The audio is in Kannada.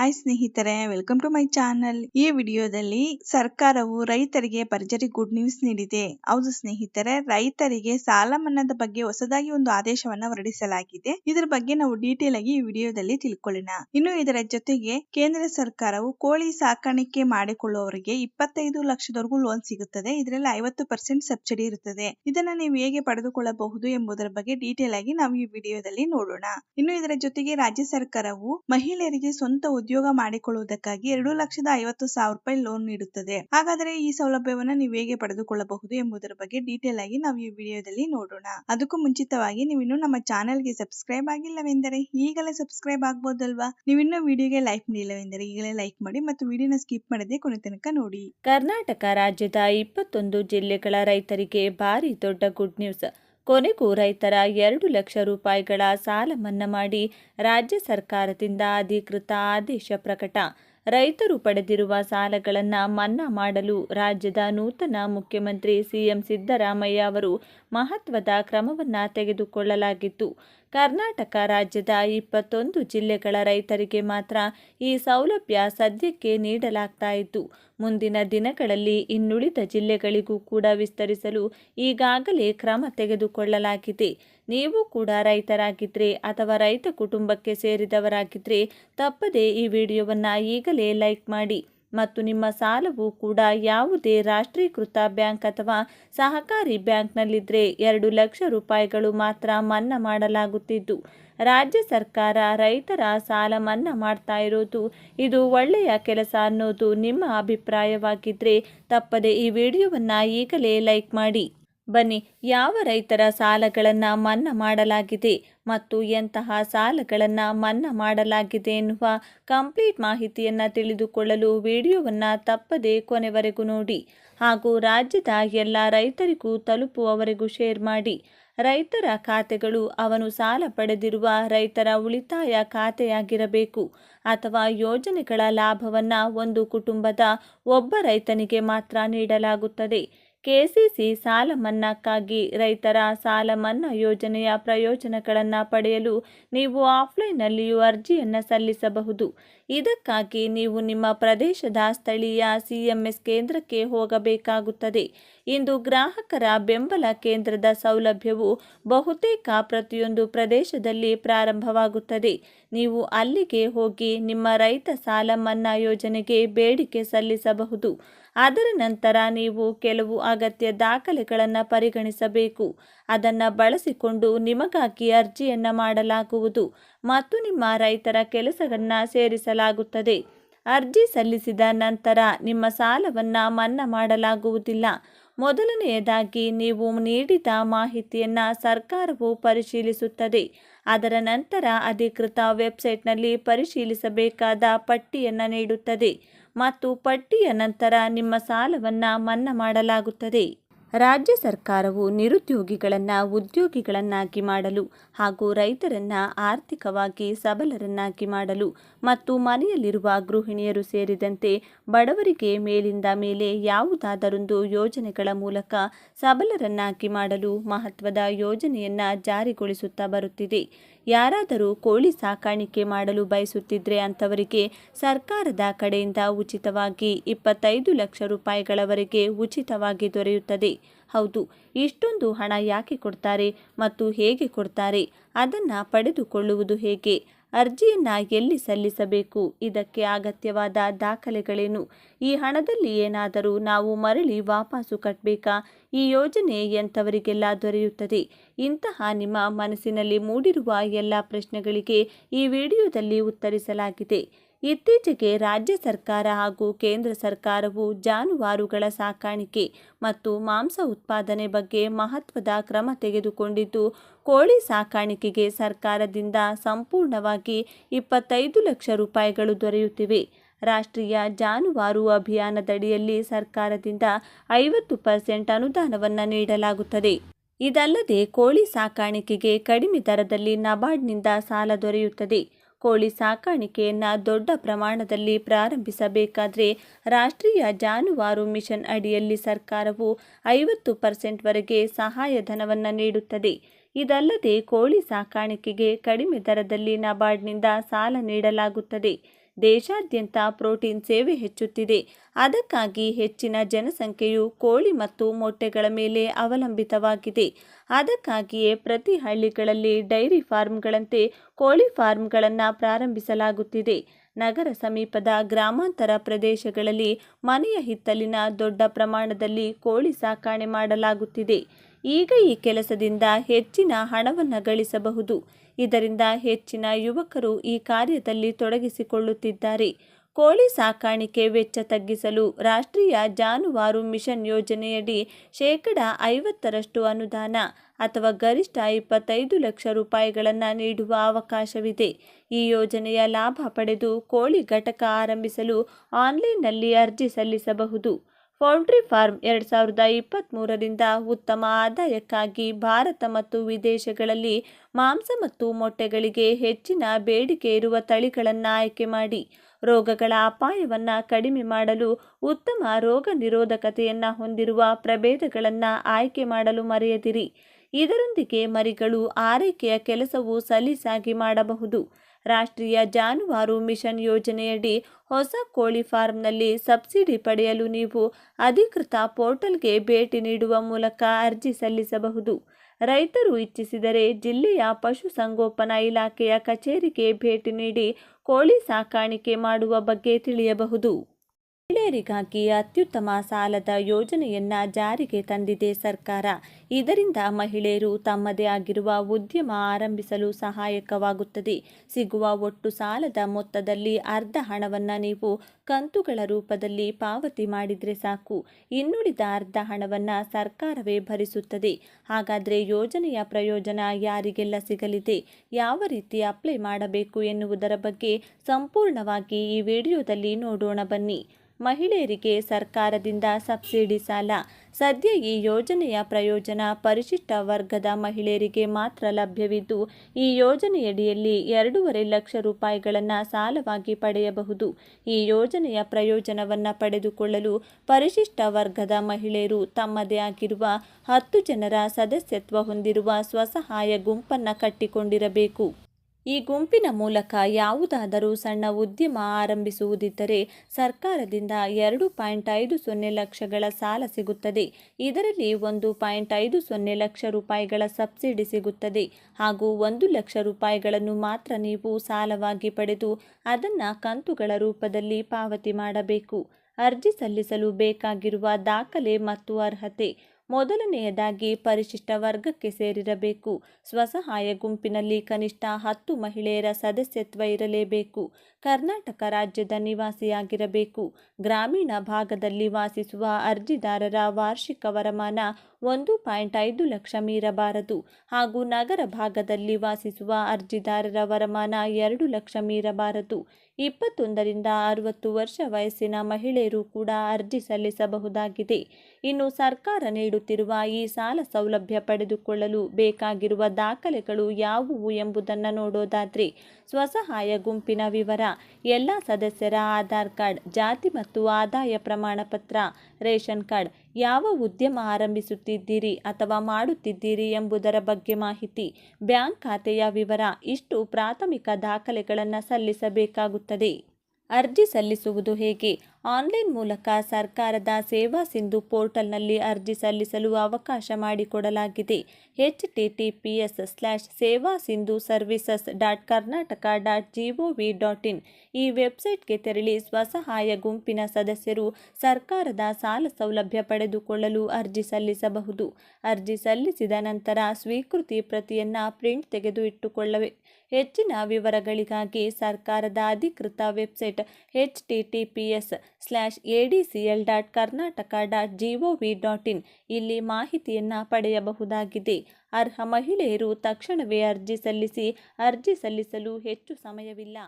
ಹಾಯ್ ಸ್ನೇಹಿತರೆ ವೆಲ್ಕಮ್ ಟು ಮೈ ಚಾನಲ್ ಈ ವಿಡಿಯೋದಲ್ಲಿ ಸರ್ಕಾರವು ರೈತರಿಗೆ ಭರ್ಜರಿ ಗುಡ್ ನ್ಯೂಸ್ ನೀಡಿದೆ. ಹೌದು ಸ್ನೇಹಿತರೆ, ರೈತರಿಗೆ ಸಾಲ ಮನ್ನಾದ ಬಗ್ಗೆ ಹೊಸದಾಗಿ ಒಂದು ಆದೇಶವನ್ನ ಹೊರಡಿಸಲಾಗಿದೆ. ಇದರ ಬಗ್ಗೆ ನಾವು ಡೀಟೇಲ್ ಆಗಿ ಈ ವಿಡಿಯೋದಲ್ಲಿ ತಿಳ್ಕೊಳ್ಳೋಣ. ಇನ್ನು ಇದರ ಜೊತೆಗೆ ಕೇಂದ್ರ ಸರ್ಕಾರವು ಕೋಳಿ ಸಾಕಾಣಿಕೆ ಮಾಡಿಕೊಳ್ಳುವವರಿಗೆ ಇಪ್ಪತ್ತೈದು ಲಕ್ಷದವರೆಗೂ ಲೋನ್ ಸಿಗುತ್ತದೆ. ಇದರಲ್ಲಿ ಐವತ್ತು ಪರ್ಸೆಂಟ್ ಸಬ್ಸಿಡಿ ಇರುತ್ತದೆ. ಇದನ್ನ ನೀವು ಹೇಗೆ ಪಡೆದುಕೊಳ್ಳಬಹುದು ಎಂಬುದರ ಬಗ್ಗೆ ಡೀಟೇಲ್ ಆಗಿ ನಾವು ಈ ವಿಡಿಯೋದಲ್ಲಿ ನೋಡೋಣ. ಇನ್ನು ಇದರ ಜೊತೆಗೆ ರಾಜ್ಯ ಸರ್ಕಾರವು ಮಹಿಳೆಯರಿಗೆ ಸ್ವಂತ ಮಾಡಿಕೊಳ್ಳುವುದಕ್ಕಾಗಿ ಎರಡು ಲಕ್ಷದ ಐವತ್ತು ಸಾವಿರ ರೂಪಾಯಿ ಲೋನ್ ನೀಡುತ್ತದೆ. ಹಾಗಾದರೆ ಈ ಸೌಲಭ್ಯವನ್ನು ನೀವು ಹೇಗೆ ಪಡೆದುಕೊಳ್ಳಬಹುದು ಎಂಬುದರ ಬಗ್ಗೆ ಡೀಟೇಲ್ ಆಗಿ ನಾವು ಈ ವಿಡಿಯೋದಲ್ಲಿ ನೋಡೋಣ. ಅದಕ್ಕೂ ಮುಂಚಿತವಾಗಿ ನೀವು ಇನ್ನು ನಮ್ಮ ಚಾನೆಲ್ಗೆ ಸಬ್ಸ್ಕ್ರೈಬ್ ಆಗಿಲ್ಲವೆಂದರೆ ಈಗಲೇ ಸಬ್ಸ್ಕ್ರೈಬ್ ಆಗ್ಬೋದಲ್ವಾ? ನೀವಿನ್ನೂ ವಿಡಿಯೋಗೆ ಲೈಕ್ ಮಾಡಿಲ್ಲವೆಂದರೆ ಈಗಲೇ ಲೈಕ್ ಮಾಡಿ ಮತ್ತು ವಿಡಿಯೋನ ಸ್ಕಿಪ್ ಮಾಡದೆ ಕೊನೆ ತನಕ ನೋಡಿ. ಕರ್ನಾಟಕ ರಾಜ್ಯದ ಇಪ್ಪತ್ತೊಂದು ಜಿಲ್ಲೆಗಳ ರೈತರಿಗೆ ಭಾರಿ ದೊಡ್ಡ ಗುಡ್ ನ್ಯೂಸ್ ಕೊನೆಗೂ ರೈತರ ಎರಡು ಲಕ್ಷ ರೂಪಾಯಿಗಳ ಸಾಲ ಮನ್ನಾ ಮಾಡಿ ರಾಜ್ಯ ಸರ್ಕಾರದಿಂದ ಅಧಿಕೃತ ಆದೇಶ ಪ್ರಕಟ. ರೈತರು ಪಡೆದಿರುವ ಸಾಲಗಳನ್ನು ಮನ್ನಾ ಮಾಡಲು ರಾಜ್ಯದ ನೂತನ ಮುಖ್ಯಮಂತ್ರಿ ಸಿಎಂ ಸಿದ್ದರಾಮಯ್ಯ ಅವರು ಮಹತ್ವದ ಕ್ರಮವನ್ನು ತೆಗೆದುಕೊಳ್ಳಲಾಗಿತ್ತು. ಕರ್ನಾಟಕ ರಾಜ್ಯದ ಇಪ್ಪತ್ತೊಂದು ಜಿಲ್ಲೆಗಳ ರೈತರಿಗೆ ಮಾತ್ರ ಈ ಸೌಲಭ್ಯ ಸದ್ಯಕ್ಕೆ ನೀಡಲಾಗ್ತಾ ಇತ್ತು. ಮುಂದಿನ ದಿನಗಳಲ್ಲಿ ಇನ್ನುಳಿದ ಜಿಲ್ಲೆಗಳಿಗೂ ಕೂಡ ವಿಸ್ತರಿಸಲು ಈಗಾಗಲೇ ಕ್ರಮ ತೆಗೆದುಕೊಳ್ಳಲಾಗಿದೆ. ನೀವು ಕೂಡ ರೈತರಾಗಿದ್ದರೆ ಅಥವಾ ರೈತ ಕುಟುಂಬಕ್ಕೆ ಸೇರಿದವರಾಗಿದ್ದರೆ ತಪ್ಪದೇ ಈ ವಿಡಿಯೋವನ್ನು ಈಗಲೇ ಲೈಕ್ ಮಾಡಿ ಮತ್ತು ನಿಮ್ಮ ಸಾಲವು ಕೂಡ ಯಾವುದೇ ರಾಷ್ಟ್ರೀಕೃತ ಬ್ಯಾಂಕ್ ಅಥವಾ ಸಹಕಾರಿ ಬ್ಯಾಂಕ್ನಲ್ಲಿದ್ದರೆ ಎರಡು ಲಕ್ಷ ರೂಪಾಯಿಗಳು ಮಾತ್ರ ಮನ್ನಾ ಮಾಡಲಾಗುತ್ತಿದ್ದು. ರಾಜ್ಯ ಸರ್ಕಾರ ರೈತರ ಸಾಲ ಮನ್ನಾ ಮಾಡ್ತಾ ಇರೋದು ಇದು ಒಳ್ಳೆಯ ಕೆಲಸ ಅನ್ನೋದು ನಿಮ್ಮ ಅಭಿಪ್ರಾಯವಾಗಿದ್ದರೆ ತಪ್ಪದೆ ಈ ವಿಡಿಯೋವನ್ನು ಈಗಲೇ ಲೈಕ್ ಮಾಡಿ. ಬನ್ನಿ, ಯಾವ ರೈತರ ಸಾಲಗಳನ್ನು ಮನ್ನಾ ಮಾಡಲಾಗಿದೆ ಮತ್ತು ಎಂತಹ ಸಾಲಗಳನ್ನು ಮನ್ನಾ ಮಾಡಲಾಗಿದೆ ಎನ್ನುವ ಕಂಪ್ಲೀಟ್ ಮಾಹಿತಿಯನ್ನು ತಿಳಿದುಕೊಳ್ಳಲು ವಿಡಿಯೋವನ್ನು ತಪ್ಪದೇ ಕೊನೆವರೆಗೂ ನೋಡಿ. ಹಾಗೂ ರಾಜ್ಯದ ಎಲ್ಲ ರೈತರಿಗೂ ತಲುಪುವವರೆಗೂ ಶೇರ್ ಮಾಡಿ. ರೈತರ ಖಾತೆಗಳು ಅವನು ಸಾಲ ಪಡೆದಿರುವ ರೈತರ ಉಳಿತಾಯ ಖಾತೆಯಾಗಿರಬೇಕು ಅಥವಾ ಯೋಜನೆಗಳ ಲಾಭವನ್ನು ಒಂದು ಕುಟುಂಬದ ಒಬ್ಬ ರೈತನಿಗೆ ಮಾತ್ರ ನೀಡಲಾಗುತ್ತದೆ. ಕೆಸಿಸಿ ಸಾಲ ಮನ್ನಾಕ್ಕಾಗಿ ರೈತರ ಸಾಲ ಮನ್ನಾ ಯೋಜನೆಯ ಪ್ರಯೋಜನಗಳನ್ನು ಪಡೆಯಲು ನೀವು ಆಫ್ಲೈನ್ನಲ್ಲಿಯೂ ಅರ್ಜಿಯನ್ನು ಸಲ್ಲಿಸಬಹುದು. ಇದಕ್ಕಾಗಿ ನೀವು ನಿಮ್ಮ ಪ್ರದೇಶದ ಸ್ಥಳೀಯ ಸಿಎಂಎಸ್ ಕೇಂದ್ರಕ್ಕೆ ಹೋಗಬೇಕಾಗುತ್ತದೆ. ಇಂದು ಗ್ರಾಹಕರ ಬೆಂಬಲ ಕೇಂದ್ರದ ಸೌಲಭ್ಯವು ಬಹುತೇಕ ಪ್ರತಿಯೊಂದು ಪ್ರದೇಶದಲ್ಲಿ ಪ್ರಾರಂಭವಾಗುತ್ತದೆ. ನೀವು ಅಲ್ಲಿಗೆ ಹೋಗಿ ನಿಮ್ಮ ರೈತ ಸಾಲ ಮನ್ನಾ ಯೋಜನೆಗೆ ಬೇಡಿಕೆ ಸಲ್ಲಿಸಬಹುದು. ಅದರ ನಂತರ ನೀವು ಕೆಲವು ಅಗತ್ಯ ದಾಖಲೆಗಳನ್ನು ಪರಿಗಣಿಸಬೇಕು. ಅದನ್ನು ಬಳಸಿಕೊಂಡು ನಿಮಗಾಗಿ ಅರ್ಜಿಯನ್ನು ಮಾಡಲಾಗುವುದು ಮತ್ತು ನಿಮ್ಮ ರೈತರ ಕೆಲಸವನ್ನು ಸೇರಿಸಲಾಗುತ್ತದೆ. ಅರ್ಜಿ ಸಲ್ಲಿಸಿದ ನಂತರ ನಿಮ್ಮ ಸಾಲವನ್ನು ಮನ್ನಾ ಮಾಡಲಾಗುವುದಿಲ್ಲ. ಮೊದಲನೆಯದಾಗಿ ನೀವು ನೀಡಿದ ಮಾಹಿತಿಯನ್ನು ಸರ್ಕಾರವು ಪರಿಶೀಲಿಸುತ್ತದೆ. ಅದರ ನಂತರ ಅಧಿಕೃತ ವೆಬ್ಸೈಟ್ನಲ್ಲಿ ಪರಿಶೀಲಿಸಬೇಕಾದ ಪಟ್ಟಿಯನ್ನು ನೀಡುತ್ತದೆ ಮತ್ತು ಪಟ್ಟಿಯ ನಂತರ ನಿಮ್ಮ ಸಾಲವನ್ನು ಮನ್ನಾ ಮಾಡಲಾಗುತ್ತದೆ. ರಾಜ್ಯ ಸರ್ಕಾರವು ನಿರುದ್ಯೋಗಿಗಳನ್ನು ಉದ್ಯೋಗಿಗಳನ್ನಾಗಿ ಮಾಡಲು ಹಾಗೂ ರೈತರನ್ನು ಆರ್ಥಿಕವಾಗಿ ಸಬಲರನ್ನಾಗಿ ಮಾಡಲು ಮತ್ತು ಮನೆಯಲ್ಲಿರುವ ಗೃಹಿಣಿಯರು ಸೇರಿದಂತೆ ಬಡವರಿಗೆ ಮೇಲಿಂದ ಮೇಲೆ ಯಾವುದಾದರೊಂದು ಯೋಜನೆಗಳ ಮೂಲಕ ಸಬಲರನ್ನಾಗಿ ಮಾಡಲು ಮಹತ್ವದ ಯೋಜನೆಯನ್ನು ಜಾರಿಗೊಳಿಸುತ್ತಾ ಬರುತ್ತಿದೆ. ಯಾರಾದರೂ ಕೋಳಿ ಸಾಕಾಣಿಕೆ ಮಾಡಲು ಬಯಸುತ್ತಿದ್ದರೆ ಅಂಥವರಿಗೆ ಸರ್ಕಾರದ ಕಡೆಯಿಂದ ಉಚಿತವಾಗಿ ಇಪ್ಪತ್ತೈದು ಲಕ್ಷ ರೂಪಾಯಿಗಳವರೆಗೆ ಉಚಿತವಾಗಿ ದೊರೆಯುತ್ತದೆ. ಹೌದು, ಇಷ್ಟೊಂದು ಹಣ ಯಾಕೆ ಕೊಡ್ತಾರೆ ಮತ್ತು ಹೇಗೆ ಕೊಡ್ತಾರೆ? ಅದನ್ನು ಪಡೆದುಕೊಳ್ಳುವುದು ಹೇಗೆ? ಅರ್ಜಿಯನ್ನು ಎಲ್ಲಿ ಸಲ್ಲಿಸಬೇಕು? ಇದಕ್ಕೆ ಅಗತ್ಯವಾದ ದಾಖಲೆಗಳೇನು? ಈ ಹಣದಲ್ಲಿ ಏನಾದರೂ ನಾವು ಮರಳಿ ವಾಪಸು ಕಟ್ಟಬೇಕಾ ಈ ಯೋಜನೆ ಎಂಥವರಿಗೆಲ್ಲ ದೊರೆಯುತ್ತದೆ? ಇಂತಹ ನಿಮ್ಮ ಮನಸ್ಸಿನಲ್ಲಿ ಮೂಡಿರುವ ಎಲ್ಲ ಪ್ರಶ್ನೆಗಳಿಗೆ ಈ ವಿಡಿಯೋದಲ್ಲಿ ಉತ್ತರಿಸಲಾಗಿದೆ. ಇತ್ತೀಚೆಗೆ ರಾಜ್ಯ ಸರ್ಕಾರ ಹಾಗೂ ಕೇಂದ್ರ ಸರ್ಕಾರವು ಜಾನುವಾರುಗಳ ಸಾಕಾಣಿಕೆ ಮತ್ತು ಮಾಂಸ ಉತ್ಪಾದನೆ ಬಗ್ಗೆ ಮಹತ್ವದ ಕ್ರಮ ತೆಗೆದುಕೊಂಡಿದ್ದು, ಕೋಳಿ ಸಾಕಾಣಿಕೆಗೆ ಸರ್ಕಾರದಿಂದ ಸಂಪೂರ್ಣವಾಗಿ ಇಪ್ಪತ್ತೈದು ಲಕ್ಷ ರೂಪಾಯಿಗಳು ದೊರೆಯುತ್ತಿವೆ. ರಾಷ್ಟ್ರೀಯ ಜಾನುವಾರು ಅಭಿಯಾನದಡಿಯಲ್ಲಿ ಸರ್ಕಾರದಿಂದ ಐವತ್ತು ಪರ್ಸೆಂಟ್ ಅನುದಾನವನ್ನು ನೀಡಲಾಗುತ್ತದೆ. ಇದಲ್ಲದೆ ಕೋಳಿ ಸಾಕಾಣಿಕೆಗೆ ಕಡಿಮೆ ದರದಲ್ಲಿ ನಬಾರ್ಡ್ನಿಂದ ಸಾಲ ದೊರೆಯುತ್ತದೆ. ಕೋಳಿ ಸಾಕಾಣಿಕೆಯನ್ನು ದೊಡ್ಡ ಪ್ರಮಾಣದಲ್ಲಿ ಪ್ರಾರಂಭಿಸಬೇಕಾದರೆ ರಾಷ್ಟ್ರೀಯ ಜಾನುವಾರು ಮಿಷನ್ ಅಡಿಯಲ್ಲಿ ಸರ್ಕಾರವು ಐವತ್ತು ಪರ್ಸೆಂಟ್ವರೆಗೆ ಸಹಾಯಧನವನ್ನು ನೀಡುತ್ತದೆ. ಇದಲ್ಲದೆ ಕೋಳಿ ಸಾಕಾಣಿಕೆಗೆ ಕಡಿಮೆ ದರದಲ್ಲಿ ನಬಾರ್ಡ್ನಿಂದ ಸಾಲ ನೀಡಲಾಗುತ್ತದೆ. ದೇಶಾದ್ಯಂತ ಪ್ರೋಟೀನ್ ಸೇವೆ ಹೆಚ್ಚುತ್ತಿದೆ. ಅದಕ್ಕಾಗಿ ಹೆಚ್ಚಿನ ಜನಸಂಖ್ಯೆಯು ಕೋಳಿ ಮತ್ತು ಮೊಟ್ಟೆಗಳ ಮೇಲೆ ಅವಲಂಬಿತವಾಗಿದೆ. ಅದಕ್ಕಾಗಿಯೇ ಪ್ರತಿ ಹಳ್ಳಿಗಳಲ್ಲಿ ಡೈರಿ ಫಾರ್ಮ್ಗಳಂತೆ ಕೋಳಿ ಫಾರ್ಮ್ಗಳನ್ನು ಪ್ರಾರಂಭಿಸಲಾಗುತ್ತಿದೆ. ನಗರ ಸಮೀಪದ ಗ್ರಾಮಾಂತರ ಪ್ರದೇಶಗಳಲ್ಲಿ ಮನೆಯ ಹಿತ್ತಲಿನ ದೊಡ್ಡ ಪ್ರಮಾಣದಲ್ಲಿ ಕೋಳಿ ಸಾಕಾಣೆ ಮಾಡಲಾಗುತ್ತಿದೆ. ಈಗ ಈ ಕೆಲಸದಿಂದ ಹೆಚ್ಚಿನ ಹಣವನ್ನು ಗಳಿಸಬಹುದು. ಇದರಿಂದ ಹೆಚ್ಚಿನ ಯುವಕರು ಈ ಕಾರ್ಯದಲ್ಲಿ ತೊಡಗಿಸಿಕೊಳ್ಳುತ್ತಿದ್ದಾರೆ. ಕೋಳಿ ಸಾಕಾಣಿಕೆ ವೆಚ್ಚ ತಗ್ಗಿಸಲು ರಾಷ್ಟ್ರೀಯ ಜಾನುವಾರು ಮಿಷನ್ ಯೋಜನೆಯಡಿ ಶೇಕಡ ಐವತ್ತರಷ್ಟು ಅನುದಾನ ಅಥವಾ ಗರಿಷ್ಠ ಇಪ್ಪತ್ತೈದು ಲಕ್ಷ ರೂಪಾಯಿಗಳನ್ನು ನೀಡುವ ಅವಕಾಶವಿದೆ. ಈ ಯೋಜನೆಯ ಲಾಭ ಪಡೆದು ಕೋಳಿ ಘಟಕ ಆರಂಭಿಸಲು ಆನ್ಲೈನ್ನಲ್ಲಿ ಅರ್ಜಿ ಸಲ್ಲಿಸಬಹುದು. ಪೌಲ್ಟ್ರಿ ಫಾರ್ಮ್ ಎರಡು ಸಾವಿರದ ಇಪ್ಪತ್ತ್ಮೂರರಿಂದ ಉತ್ತಮ ಆದಾಯಕ್ಕಾಗಿ ಭಾರತ ಮತ್ತು ವಿದೇಶಗಳಲ್ಲಿ ಮಾಂಸ ಮತ್ತು ಮೊಟ್ಟೆಗಳಿಗೆ ಹೆಚ್ಚಿನ ಬೇಡಿಕೆ ಇರುವ ತಳಿಗಳನ್ನು ಆಯ್ಕೆ ಮಾಡಿ. ರೋಗಗಳ ಅಪಾಯವನ್ನು ಕಡಿಮೆ ಮಾಡಲು ಉತ್ತಮ ರೋಗ ನಿರೋಧಕತೆಯನ್ನು ಹೊಂದಿರುವ ಪ್ರಭೇದಗಳನ್ನು ಆಯ್ಕೆ ಮಾಡಲು ಮರೆಯದಿರಿ. ಇದರೊಂದಿಗೆ ಮರಿಗಳು ಆರೈಕೆಯ ಕೆಲಸವು ಸಲೀಸಾಗಿ ಮಾಡಬಹುದು. ರಾಷ್ಟ್ರೀಯ ಜಾನುವಾರು ಮಿಷನ್ ಯೋಜನೆಯಡಿ ಹೊಸ ಕೋಳಿ ಫಾರ್ಮ್ನಲ್ಲಿ ಸಬ್ಸಿಡಿ ಪಡೆಯಲು ನೀವು ಅಧಿಕೃತ ಪೋರ್ಟಲ್ಗೆ ಭೇಟಿ ನೀಡುವ ಮೂಲಕ ಅರ್ಜಿ ಸಲ್ಲಿಸಬಹುದು. ರೈತರು ಇಚ್ಛಿಸಿದರೆ ಜಿಲ್ಲೆಯ ಪಶುಸಂಗೋಪನಾ ಇಲಾಖೆಯ ಕಚೇರಿಗೆ ಭೇಟಿ ನೀಡಿ ಕೋಳಿ ಸಾಕಾಣಿಕೆ ಮಾಡುವ ಬಗ್ಗೆ ತಿಳಿಯಬಹುದು. ಮಹಿಳೆಯರಿಗಾಗಿ ಅತ್ಯುತ್ತಮ ಸಾಲದ ಯೋಜನೆಯನ್ನ ಜಾರಿಗೆ ತಂದಿದೆ ಸರ್ಕಾರ. ಇದರಿಂದ ಮಹಿಳೆಯರು ತಮ್ಮದೇ ಆಗಿರುವ ಉದ್ಯಮ ಆರಂಭಿಸಲು ಸಹಾಯಕವಾಗುತ್ತದೆ. ಸಿಗುವ ಒಟ್ಟು ಸಾಲದ ಮೊತ್ತದಲ್ಲಿ ಅರ್ಧ ಹಣವನ್ನು ನೀವು ಕಂತುಗಳ ರೂಪದಲ್ಲಿ ಪಾವತಿ ಮಾಡಿದರೆ ಸಾಕು. ಇನ್ನುಳಿದ ಅರ್ಧ ಹಣವನ್ನು ಸರ್ಕಾರವೇ ಭರಿಸುತ್ತದೆ. ಹಾಗಾದರೆ ಯೋಜನೆಯ ಪ್ರಯೋಜನ ಯಾರಿಗೆಲ್ಲ ಸಿಗಲಿದೆ? ಯಾವ ರೀತಿ ಅಪ್ಲೈ ಮಾಡಬೇಕು ಎನ್ನುವುದರ ಬಗ್ಗೆ ಸಂಪೂರ್ಣವಾಗಿ ಈ ವಿಡಿಯೋದಲ್ಲಿ ನೋಡೋಣ ಬನ್ನಿ. ಮಹಿಳೆಯರಿಗೆ ಸರ್ಕಾರದಿಂದ ಸಬ್ಸಿಡಿ ಸಾಲ. ಸದ್ಯ ಈ ಯೋಜನೆಯ ಪ್ರಯೋಜನ ಪರಿಶಿಷ್ಟ ವರ್ಗದ ಮಹಿಳೆಯರಿಗೆ ಮಾತ್ರ ಲಭ್ಯವಿದ್ದು, ಈ ಯೋಜನೆಯಡಿಯಲ್ಲಿ ಎರಡೂವರೆ ಲಕ್ಷ ರೂಪಾಯಿಗಳನ್ನು ಸಾಲವಾಗಿ ಪಡೆಯಬಹುದು. ಈ ಯೋಜನೆಯ ಪ್ರಯೋಜನವನ್ನು ಪಡೆದುಕೊಳ್ಳಲು ಪರಿಶಿಷ್ಟ ವರ್ಗದ ಮಹಿಳೆಯರು ತಮ್ಮದೇ ಆಗಿರುವ ಹತ್ತು ಜನರ ಸದಸ್ಯತ್ವ ಹೊಂದಿರುವ ಸ್ವಸಹಾಯ ಗುಂಪನ್ನು ಕಟ್ಟಿಕೊಂಡಿರಬೇಕು. ಈ ಗುಂಪಿನ ಮೂಲಕ ಯಾವುದಾದರೂ ಸಣ್ಣ ಉದ್ಯಮ ಆರಂಭಿಸುವುದಿದ್ದರೆ ಸರ್ಕಾರದಿಂದ ಎರಡು ಪಾಯಿಂಟ್ ಐದು ಸೊನ್ನೆ ಲಕ್ಷಗಳ ಸಾಲ ಸಿಗುತ್ತದೆ. ಇದರಲ್ಲಿ ಒಂದು ಪಾಯಿಂಟ್ ಐದು ಸೊನ್ನೆ ಲಕ್ಷ ರೂಪಾಯಿಗಳ ಸಬ್ಸಿಡಿ ಸಿಗುತ್ತದೆ. ಹಾಗೂ ಒಂದು ಲಕ್ಷ ರೂಪಾಯಿಗಳನ್ನು ಮಾತ್ರ ನೀವು ಸಾಲವಾಗಿ ಪಡೆದು ಅದನ್ನು ಕಂತುಗಳ ರೂಪದಲ್ಲಿ ಪಾವತಿ ಮಾಡಬೇಕು. ಅರ್ಜಿ ಸಲ್ಲಿಸಲು ಬೇಕಾಗಿರುವ ದಾಖಲೆ ಮತ್ತು ಅರ್ಹತೆ ಮೊದಲನೆಯದಾಗಿ ಪರಿಶಿಷ್ಟ ವರ್ಗಕ್ಕೆ ಸೇರಿರಬೇಕು. ಸ್ವಸಹಾಯ ಗುಂಪಿನಲ್ಲಿ ಕನಿಷ್ಠ ಹತ್ತು ಮಹಿಳೆಯರ ಸದಸ್ಯತ್ವ ಇರಲೇಬೇಕು. ಕರ್ನಾಟಕ ರಾಜ್ಯದ ನಿವಾಸಿಯಾಗಿರಬೇಕು. ಗ್ರಾಮೀಣ ಭಾಗದಲ್ಲಿ ವಾಸಿಸುವ ಅರ್ಜಿದಾರರ ವಾರ್ಷಿಕ ವರಮಾನ ಒಂದು ಪಾಯಿಂಟ್ ಐದು ಲಕ್ಷ ಮೀರಬಾರದು. ಹಾಗೂ ನಗರ ಭಾಗದಲ್ಲಿ ವಾಸಿಸುವ ಅರ್ಜಿದಾರರ ವರಮಾನ ಎರಡು ಲಕ್ಷ ಮೀರಬಾರದು. ಇಪ್ಪತ್ತೊಂದರಿಂದ ಅರವತ್ತು ವರ್ಷ ವಯಸ್ಸಿನ ಮಹಿಳೆಯರು ಕೂಡ ಅರ್ಜಿ ಸಲ್ಲಿಸಬಹುದಾಗಿದೆ. ಇನ್ನು ಸರ್ಕಾರ ನೀಡುತ್ತಿರುವ ಈ ಸಾಲ ಸೌಲಭ್ಯ ಪಡೆದುಕೊಳ್ಳಲು ಬೇಕಾಗಿರುವ ದಾಖಲೆಗಳು ಯಾವುವು ಎಂಬುದನ್ನು ನೋಡೋದಾದರೆ ಸ್ವಸಹಾಯ ಗುಂಪಿನ ವಿವರ, ಎಲ್ಲ ಸದಸ್ಯರ ಆಧಾರ್ ಕಾರ್ಡ್, ಜಾತಿ ಮತ್ತು ಆದಾಯ ಪ್ರಮಾಣ ಪತ್ರ ರೇಷನ್ ಕಾರ್ಡ್ ಯಾವ ಉದ್ಯಮ ಆರಂಭಿಸುತ್ತಿದ್ದೀರಿ ಅಥವಾ ಮಾಡುತ್ತಿದ್ದೀರಿ ಎಂಬುದರ ಬಗ್ಗೆ ಮಾಹಿತಿ ಬ್ಯಾಂಕ್ ಖಾತೆಯ ವಿವರ. ಇಷ್ಟು ಪ್ರಾಥಮಿಕ ದಾಖಲೆಗಳನ್ನು ಸಲ್ಲಿಸಬೇಕಾಗುತ್ತದೆ. ಅರ್ಜಿ ಸಲ್ಲಿಸುವುದು ಹೇಗೆ? ಆನ್ಲೈನ್ ಮೂಲಕ ಸರ್ಕಾರದ ಸೇವಾ ಸಿಂಧು ಪೋರ್ಟಲ್ನಲ್ಲಿ ಅರ್ಜಿ ಸಲ್ಲಿಸಲು ಅವಕಾಶ ಮಾಡಿಕೊಡಲಾಗಿದೆ. H T T P S slash Seva Sindhu services dot Karnataka dot gov dot in ಈ ವೆಬ್ಸೈಟ್ಗೆ ತೆರಳಿ ಸ್ವಸಹಾಯ ಗುಂಪಿನ ಸದಸ್ಯರು ಸರ್ಕಾರದ ಸಾಲ ಸೌಲಭ್ಯ ಪಡೆದುಕೊಳ್ಳಲು ಅರ್ಜಿ ಸಲ್ಲಿಸಬಹುದು. ಅರ್ಜಿ ಸಲ್ಲಿಸಿದ ನಂತರ ಸ್ವೀಕೃತಿ ಪ್ರತಿಯನ್ನು ಪ್ರಿಂಟ್ ತೆಗೆದು ಇಟ್ಟುಕೊಳ್ಳವೆ. ಹೆಚ್ಚಿನ ವಿವರಗಳಿಗಾಗಿ ಸರ್ಕಾರದ ಅಧಿಕೃತ website H T T P S slash A D C L dot Karnataka dot G O V dot in ಇಲ್ಲಿ ಮಾಹಿತಿಯನ್ನು ಪಡೆಯಬಹುದಾಗಿದೆ. ಅರ್ಹ ಮಹಿಳೆಯರು ತಕ್ಷಣವೇ ಅರ್ಜಿ ಸಲ್ಲಿಸಿ, ಅರ್ಜಿ ಸಲ್ಲಿಸಲು ಹೆಚ್ಚು ಸಮಯವಿಲ್ಲ.